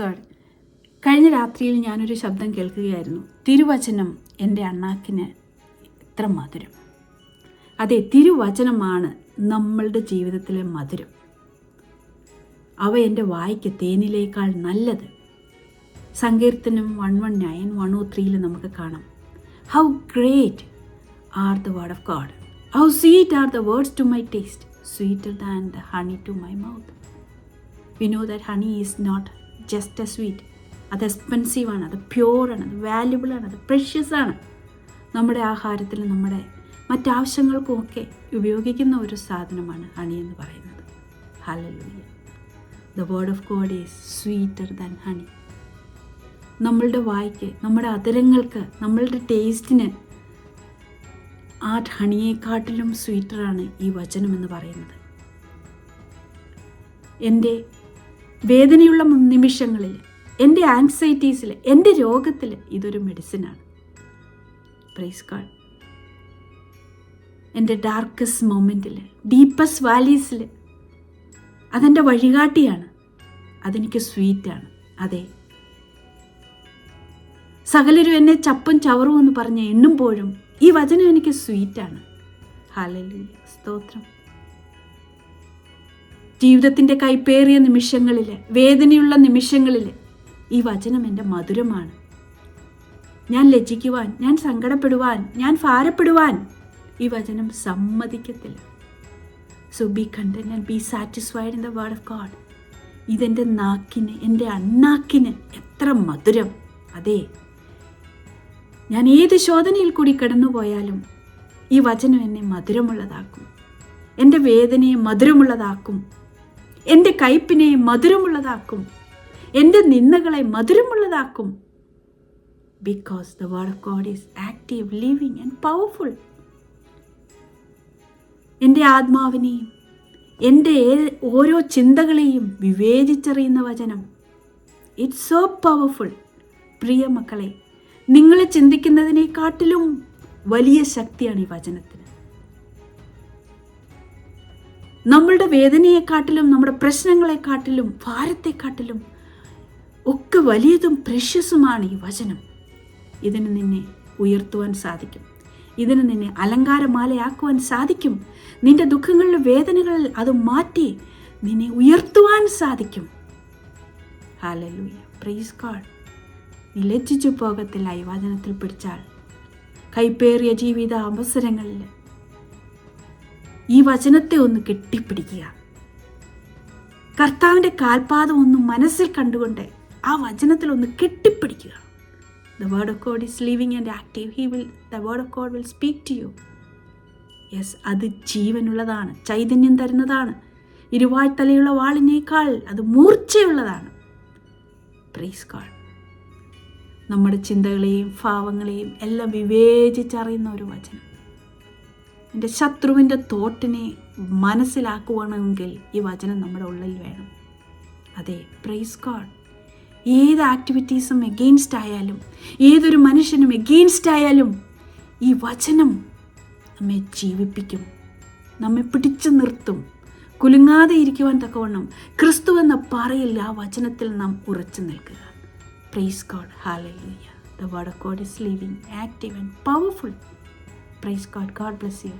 God കഴിഞ്ഞ രാത്രിയിൽ ഞാനൊരു ശബ്ദം കേൾക്കുകയായിരുന്നു. തിരുവചനം എന്റെ അണ്ണാക്കിന് എത്ര മധുരം. അതെ തിരുവചനമാണ് നമ്മളുടെ ജീവിതത്തിലെ മധുരം. അവ എന്റെ വായിക്ക് തേനിലേക്കാൾ നല്ലത്. സങ്കീർത്തനം one one nine one o ത്രീയിൽ നമുക്ക് കാണാം. How great are the word of God how sweet are the words to my taste sweeter than the honey to my mouth we know that honey is not just a sweet അത് എക്സ്പെൻസീവാണ് അത് പ്യുവറാണ് അത് valuable ആണ് അത് precious ആണ്. നമ്മുടെ ആഹാരത്തിൽ നമ്മുടെ മറ്റാവശ്യങ്ങൾക്കുമൊക്കെ ഉപയോഗിക്കുന്ന ഒരു സാധനമാണ് ഹണി എന്ന് പറയുന്നത്. Hallelujah the word of God is sweeter than honey നമ്മളുടെ വായ്ക്ക് നമ്മുടെ അതിരങ്ങൾക്ക് നമ്മളുടെ ടേസ്റ്റിന് ആ ഹണിയെക്കാട്ടിലും സ്വീറ്ററാണ് ഈ വചനം എന്ന് പറയുന്നത്. എന്റെ വേദനയുള്ള നിമിഷങ്ങളിൽ എന്റെ ആൻസൈറ്റീസിൽ എന്റെ രോഗത്തിൽ ഇതൊരു മെഡിസിനാണ് പ്രൈസ് കാൾ എന്റെ ഡാർക്കസ്റ്റ് മൊമെന്റിൽ ഡീപ്പസ്റ്റ് വാലീസിൽ അതെന്റെ വഴികാട്ടിയാണ്. അതെനിക്ക് സ്വീറ്റാണ് അതെ. സകലരും എന്നെ ചപ്പും ചവറും എന്ന് പറഞ്ഞ് എണ്ണുമ്പോഴും ഈ വചനം എനിക്ക് സ്വീറ്റാണ് ഹാലലൂയ സ്തോത്രം. ജീവിതത്തിന്റെ കൈപ്പേറിയ നിമിഷങ്ങളിൽ വേദനയുള്ള നിമിഷങ്ങളിൽ ഈ വചനം എന്റെ മധുരമാണ്. ഞാൻ ലജ്ജിക്കുവാൻ ഞാൻ സങ്കടപ്പെടുവാൻ ഞാൻ ഭാരപ്പെടുവാൻ ഈ വചനം സമ്മതിക്കത്തില്ല. So be content and be satisfied in the word of God ഇതെന്റെ നാക്കിന് എന്റെ അണ്ണാക്കിന് എത്ര മധുരം. അതെ ഞാൻ ഏത് ശോധനയിൽ കൂടി കടന്നുപോയാലും ഈ വചനം എന്നെ മധുരമുള്ളതാക്കും. എന്റെ വേദനയെ മധുരമുള്ളതാക്കും. എന്റെ കയ്പിനെ മധുരമുള്ളതാക്കും. എന്റെ നിന്ദകളെ മധുരമുള്ളതാക്കും. Because the word of God is active living and powerful എന്റെ ആത്മാവിനെയും എന്റെ ഓരോ ചിന്തകളെയും വിവേചിച്ചറിയുന്ന വചനം. ഇറ്റ്സ് സോ പവർഫുൾ പ്രിയ മക്കളെ നിങ്ങൾ ചിന്തിക്കുന്നതിനെക്കാട്ടിലും വലിയ ശക്തിയാണ് ഈ വചനത്തിന് നമ്മളുടെ വേദനയെക്കാട്ടിലും നമ്മുടെ പ്രശ്നങ്ങളെക്കാട്ടിലും ഭാരത്തെക്കാട്ടിലും ഒക്കെ വലിയതും പ്രഷ്യസുമാണ് ഈ വചനം. ഇതിന് നിന്നെ ഉയർത്തുവാൻ സാധിക്കും. ഇതിന് നിന്നെ അലങ്കാരമാലയാക്കുവാൻ സാധിക്കും. നിന്റെ ദുഃഖങ്ങളിലെ വേദനകളിൽ അത് മാറ്റി നിന്നെ ഉയർത്തുവാൻ സാധിക്കും. പ്രൈസ് നീ ലജ്ജിച്ചു പോകത്തില്ല ഈ വചനത്തിൽ പിടിച്ചാൽ. കൈപ്പേറിയ ജീവിത അവസരങ്ങളിൽ ഈ വചനത്തെ ഒന്ന് കെട്ടിപ്പിടിക്കുക. കർത്താവിന്റെ കാൽപാദം ഒന്ന് മനസ്സിൽ കണ്ടുകൊണ്ട് ആ വചനത്തിൽ ഒന്ന് കെട്ടിപ്പിടിക്കുക. The word of God is living and active he will the word of God will speak to you yes അത് ജീവനുള്ളതാണ് ചൈതന്യം തരുന്നതാണ്. ഇരുവാഴ്ത്തലയുള്ള വാളിനേക്കാൾ അത് മൂർച്ചയുള്ളതാണ്. പ്രീസ് ഗാഡ് നമ്മുടെ ചിന്തകളെയും ഭാവങ്ങളെയും എല്ലാം വിവേചിച്ചറിയുന്ന ഒരു വചനം. എന്റെ ശത്രുവിന്റെ തോട്ടിനെ മനസ്സിലാക്കുവാണെങ്കിൽ ഈ വചനം നമ്മുടെ ഉള്ളിൽ വേണം. അതെ പ്രൈസ് ഗോഡ് ഏത് ആക്ടിവിറ്റീസും എഗെയിൻസ്റ്റ് ആയാലും ഏതൊരു മനുഷ്യനും എഗെയിൻസ്റ്റ് ആയാലും ഈ വചനം നമ്മെ ജീവിപ്പിക്കും. നമ്മെ പിടിച്ചു നിർത്തും. കുലുങ്ങാതെ ഇരിക്കുവാൻ തക്കവണ്ണം ക്രിസ്തു എന്ന പാറയിൽ ആ വചനത്തിൽ നാം ഉറച്ചു നിൽക്കുക. Praise God hallelujah the word of God is living active and powerful praise God God bless you